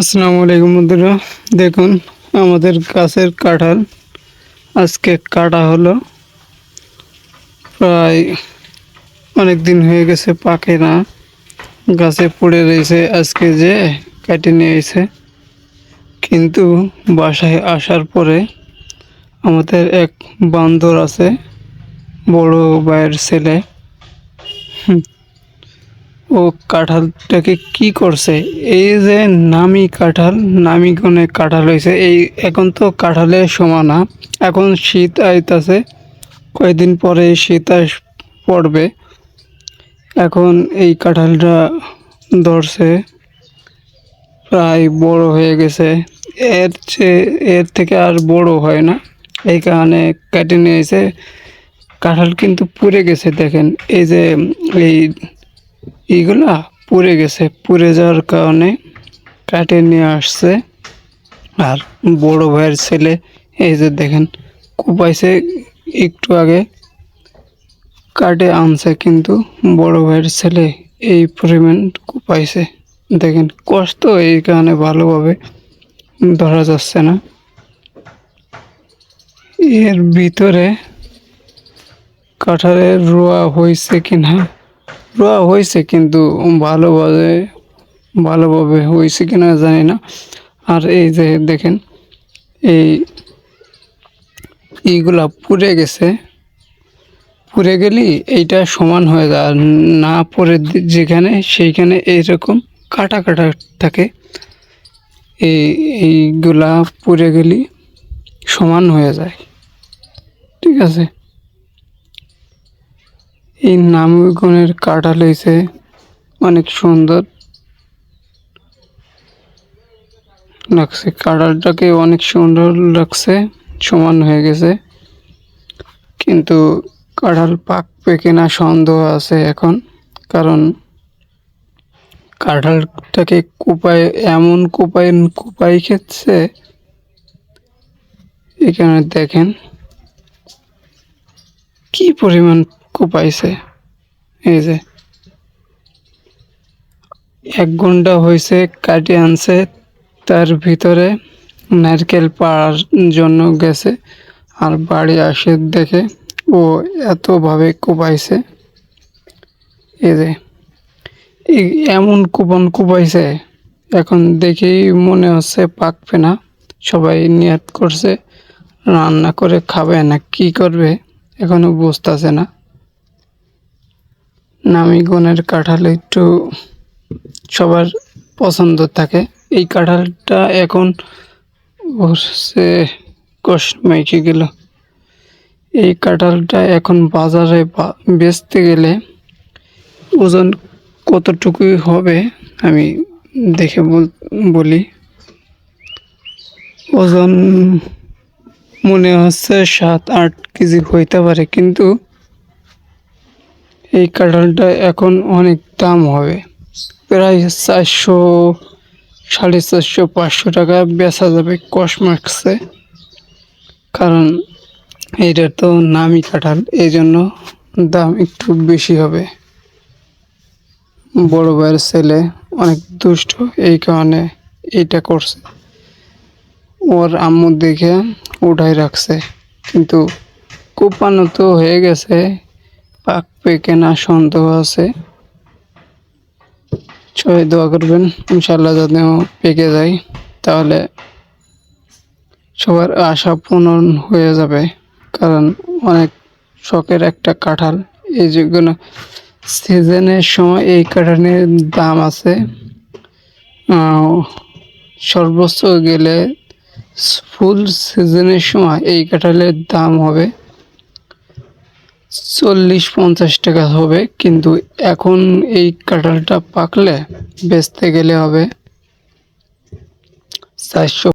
আসসালামু আলাইকুম বন্ধুরা। দেখুন, আমাদের গাছের কাঁঠাল। আজকে কাটা হলো। প্রায় অনেক দিন হয়ে গেছে পাকে না। গাছে পড়ে রয়েছে, আজকে যে কাটে নিয়ে এসে কিন্তু বাসায় আসার পরে আমাদের এক বান্দর আছে, বড় ভাইয়ের ছেলে। ও কাঁঠালটাকে কি করছে? এই যে নামি কাঁঠাল, নামি গুণে কাঁঠাল হয়েছে এই এখন তো কাঁঠালের সময় না এখন শীত আইতাছে কয়েকদিন পরে শীত আস পড়বে। এখন এই কাঁঠালটা ধরছে, প্রায় বড় হয়ে গেছে। এর চেয়ে, এর থেকে আর বড় হয় না। এই কারণে কেটে নিয়েছে। কাঁঠাল কিন্তু পুড়ে গেছে, দেখেন। এই যে, এই এইগুলা পুড়ে গেছে, পুড়ে যাওয়ার কারণে কাটে নিয়ে আসছে। আর বড় ভাইয়ের ছেলে, এই যে দেখেন, কুপাইছে একটু আগে, কাটে আনছে কিন্তু বড় ভাইয়ের ছেলে এই পরিমাণ কুপাইছে। দেখেন, কষ্ট এই কারণে ভালোভাবে ধরা যাচ্ছে না। এর ভিতরে কাঁঠালের রোয়া হয়েছে কিনা রোয়া হয়েছে কিন্তু ভালোভাবে ভালোভাবে হয়েছে কিনা জানি না। আর এই যে দেখেন, এই এইগুলা পুড়ে গেছে। পুড়ে গেলেই এইটা সমান হয়ে যায়। আর না পরে যেখানে সেইখানে এইরকম কাটা কাটা থাকে। এই, এইগুলা পুড়ে গেলেই সমান হয়ে যায়। ঠিক আছে? এই নামগুণের কাঁঠাল হয়েছে অনেক সুন্দর। লাগছে কাঁঠালটাকে অনেক সুন্দর লাগছে, সমান হয়ে গেছে। কিন্তু কাঁঠাল পাকবে কিনা সন্দেহ আছে এখন, কারণ কাঁঠালটাকে কুপায়, এমন কুপায় কুপাই খেচ্ছে এখানে দেখেন কি পরিমাণ কোপাইছে এই যে, এক ঘণ্টা হয়েছে কাটিয়ে আনছে, তার ভিতরে নারকেল পাড়ার জন্য গেছে, আর বাড়ি আসে দেখে ও এতভাবে কোপাইছে। এই যে এমন কুপন কুপাইছে, এখন দেখেই মনে হচ্ছে পাকবে না সবাই নিয়াত করছে, রান্না করে খাবে না, কি করবে, এখনও বুঝতেছে না। নামি গুণের কাঁঠাল একটু সবার পছন্দ থাকে। এই কাঁঠালটা এখন সে কষ মেখে গেল। এই কাঁঠালটা এখন বাজারে বেচতে গেলে ওজন কতটুকুই হবে আমি দেখে বলি। ওজন মনে হচ্ছে সাত আট কেজি হইতে পারে, কিন্তু এই কাঁঠালটা এখন অনেক দাম হবে। প্রায় চারশো, সাড়ে চারশো, পাঁচশো টাকা বেচা যাবে কসমাক্সে। কারণ এইটা তো নামি কাঁঠাল এই জন্য দাম একটু বেশি হবে। বড় ভাইয়ের ছেলে অনেক দুষ্ট, এই কারণে এইটা করছে। ওর আম্মু দেখে উঠাই রাখছে। কিন্তু কোপানো তো হয়ে গেছে। পাকবে কেনা সন্দেহ আছে। সবাই দোয়া করবেন ইনশাল্লাহ যাতে পেকে যায়। তাহলে সবার আশা পূরণ হয়ে যাবে, কারণ অনেক শখের একটা কাঁঠাল। এই যেগুলো সিজনের সময় এই কাঁঠালের দাম আছে। সর্বোচ্চ গেলে ফুল সিজনের সময় এই কাঁঠালের দাম হবে। চল্লিশ পঞ্চাশ টাকা হবে কিন্তু এখন এই কাঁঠালটা পাকলে বেচতে গেলে হবে চারশো